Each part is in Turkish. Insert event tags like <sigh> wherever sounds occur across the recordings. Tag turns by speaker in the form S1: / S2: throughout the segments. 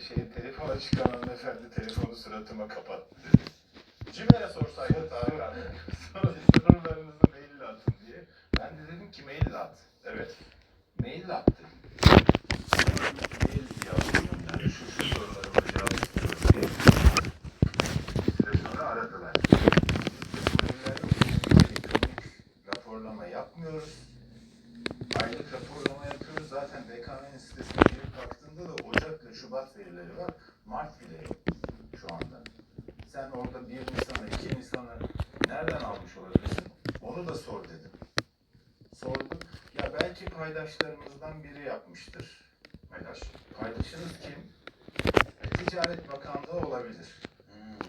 S1: şey telefona çıkan hanımefendi telefonu suratıma kapattı dedi.
S2: Cimer'e sorsaydın Tarık abi.
S1: Sonra sınırlarınızı maille atın diye. Ben de dedim ki maille at.
S2: Evet.
S1: Maille at dedim. Sonra mail yazdım. Yani şu şu sorularıma cevap istiyorum diye. Bir süre sonra aradılar. Raporlama yapmıyoruz. Aylık raporlama yapıyoruz. Zaten BKM'nin sitesine girip baktığında da Ocak ve Şubat verileri var. Mart bile şu anda. Sen orada 1 Nisan'ı, 2 Nisan'ı nereden almış olabilirsin? Onu da sor dedim. Sordum. Ya belki paydaşlarımızdan biri yapmıştır.
S2: Paylaş.
S1: Paydaşınız kim? Ticaret Bakanlığı olabilir.
S2: Hmm.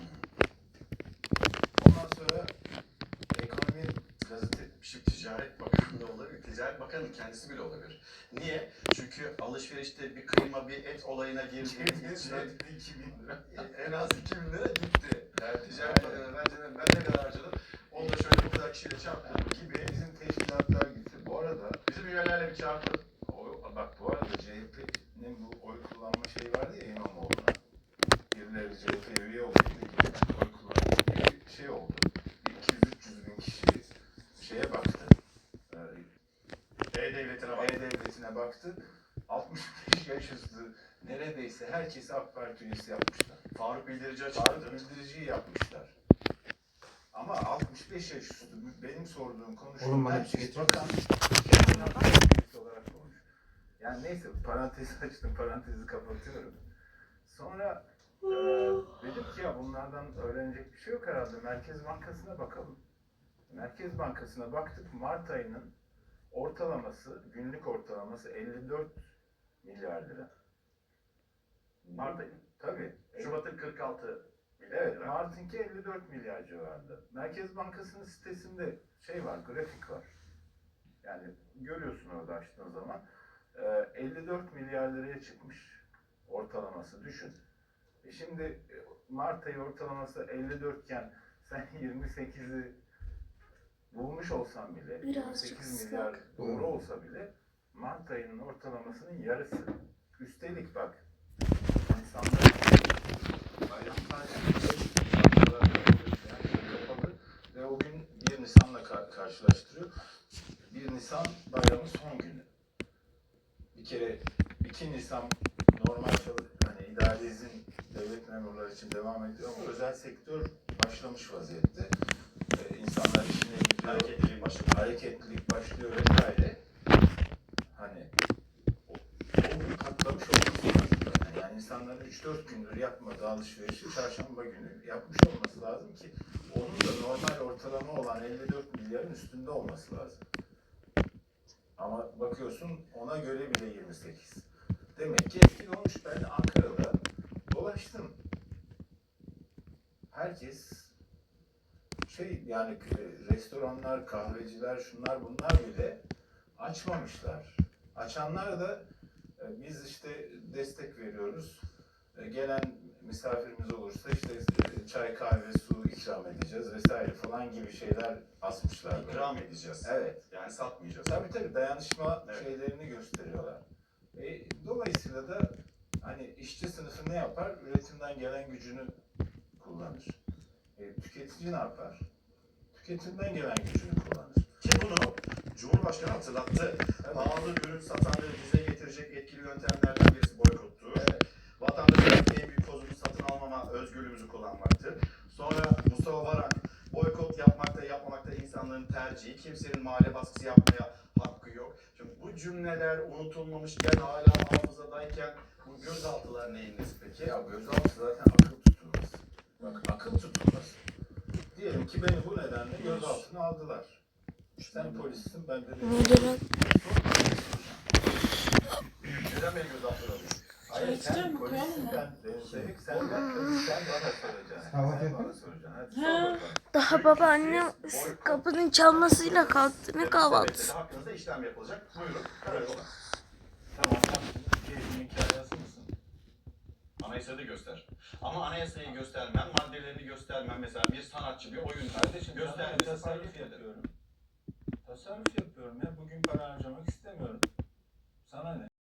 S1: Ondan sonra ekonomi gazete
S2: Şimdi Ticaret Bakanlığı olabilir. Ticaret Bakanı kendisi bile olabilir. Niye? Çünkü alışverişte bir kıyma, bir et olayına girdiğimiz için
S1: 2000 lira. <laughs>
S2: en az 2000 lira gitti. Yani Ticaret Bakanı bence de ben ne kadar harcadım? Onu da şöyle bu kadar kişiyle çarptım gibi.
S1: Bizim teşkilatlar gitti. Bu arada
S2: Bizim üyelerle bir çarptım.
S1: o, bak bu arada CHP'nin bu oy kullanma şeyi vardı ya İmamoğlu'na. Birileri CHP üye oldu. Bir de oy kullanma diye bir şey oldu. Bir 200-300 bin kişi şeye baktı. Ee,
S2: E-Devleti'ne
S1: E-Devleti'ne baktı. 65 yaş üstü neredeyse herkesi AK Parti üyesi yapmışlar.
S2: Faruk Bildirici açıkladı.
S1: bildiriciyi yapmışlar. Ama 65 yaş üstü benim sorduğum
S3: bir
S1: herkes
S3: şey
S1: bakan kendine olarak konuş. Yani neyse parantez <laughs> açtım parantezi kapatıyorum. Sonra e, dedim ki ya bunlardan öğrenecek bir şey yok herhalde. Merkez Bankası'na bakalım. Merkez Bankası'na baktık Mart ayının ortalaması, günlük ortalaması 54 milyar lira.
S2: Mart ayı.
S1: Tabii.
S2: Şubat'ın 46 milyar
S1: Evet,
S2: lira.
S1: Mart'ınki 54 milyar civarında. Merkez Bankası'nın sitesinde şey var, grafik var. Yani görüyorsun orada açtığın zaman. Ee, 54 milyar liraya çıkmış ortalaması düşün. E şimdi e, Mart ayı ortalaması 54 iken sen <laughs> 28'i bulmuş olsan bile,
S4: Birazcık
S1: 28 milyar
S4: ıslak.
S1: doğru olsa bile Mart ayının ortalamasının yarısı. Üstelik bak, insanlar bayram kapalı ve o gün 1 Nisan'la ka- karşılaştırıyor. 1 Nisan bayramın son günü. Bir kere 2 Nisan normal çalı- hani idari izin devlet memurları için devam ediyor ama özel sektör başlamış vaziyette. İnsanlar işine gidiyor.
S2: Hareketliliğin başladı.
S1: Hareketlilik başlıyor vesaire. Hani o, o gün patlamış olması lazım zaten. Yani insanların 3-4 gündür yapmadığı alışverişi çarşamba günü yapmış olması lazım ki onun da normal ortalama olan 54 milyarın üstünde olması lazım. Ama bakıyorsun ona göre bile 28. Demek ki etkili olmuş. Ben Ankara'da dolaştım. Herkes şey yani e, restoranlar, kahveciler, şunlar bunlar bile açmamışlar. Açanlar da e, biz işte destek veriyoruz. E, Gelen misafirimiz olursa işte çay, kahve, su ikram edeceğiz vesaire falan gibi şeyler asmışlar. böyle.
S2: İkram edeceğiz.
S1: Evet.
S2: Yani satmayacağız.
S1: Tabii tabii dayanışma
S2: Evet.
S1: şeylerini gösteriyorlar. E, dolayısıyla da hani işçi sınıfı ne yapar? Üretimden gelen gücünü kullanır. E, tüketici ne yapar? Tüketimden gelen gücünü kullanır.
S2: Ki bunu Cumhurbaşkanı hatırlattı.
S1: Tabii.
S2: Pahalı ürün satanları bize getirecek etkili yöntemlerden birisi boykottu.
S1: Evet.
S2: Vatandaşın en büyük kozunu satın almama özgürlüğümüzü kullanmaktı. Sonra Mustafa Varank boykot yapmakta yapmamakta insanların tercihi. Kimsenin mahalle baskısı yapmaya hakkı yok. Şimdi bu cümleler unutulmamışken hala hafızadayken bu gözaltılar neyin nesi peki?
S1: Ya gözaltı zaten akıl. Bak akıl tutulmaz. Diyelim ki beni bu nedenle gözaltına aldılar. Sen polissin ben de
S4: Moderat
S2: Neden beni gözaltına alıyorsun?
S1: Hayır sen polissin ben Evik sen, ben, sen bana soracaksın.
S3: Kahvaltı
S1: sen bana soracaksın. Hadi sor bakalım.
S4: daha babaannem kapının çalmasıyla kalktı ne kahvaltısı.
S2: Hakkınızda işlem yapılacak. Buyurun. Olun.
S1: Tamam sen keyfinin hikayesi mısın?
S2: Anayasada göster. Ama anayasayı göstermem, maddelerini göstermem. Mesela bir sanatçı bir oyun
S1: Kardeşim ben
S2: göstermesi
S1: tasarruf
S2: tasarruf
S1: yapıyorum. Tasarruf yapıyorum ya. Bugün para harcamak istemiyorum. Sana ne?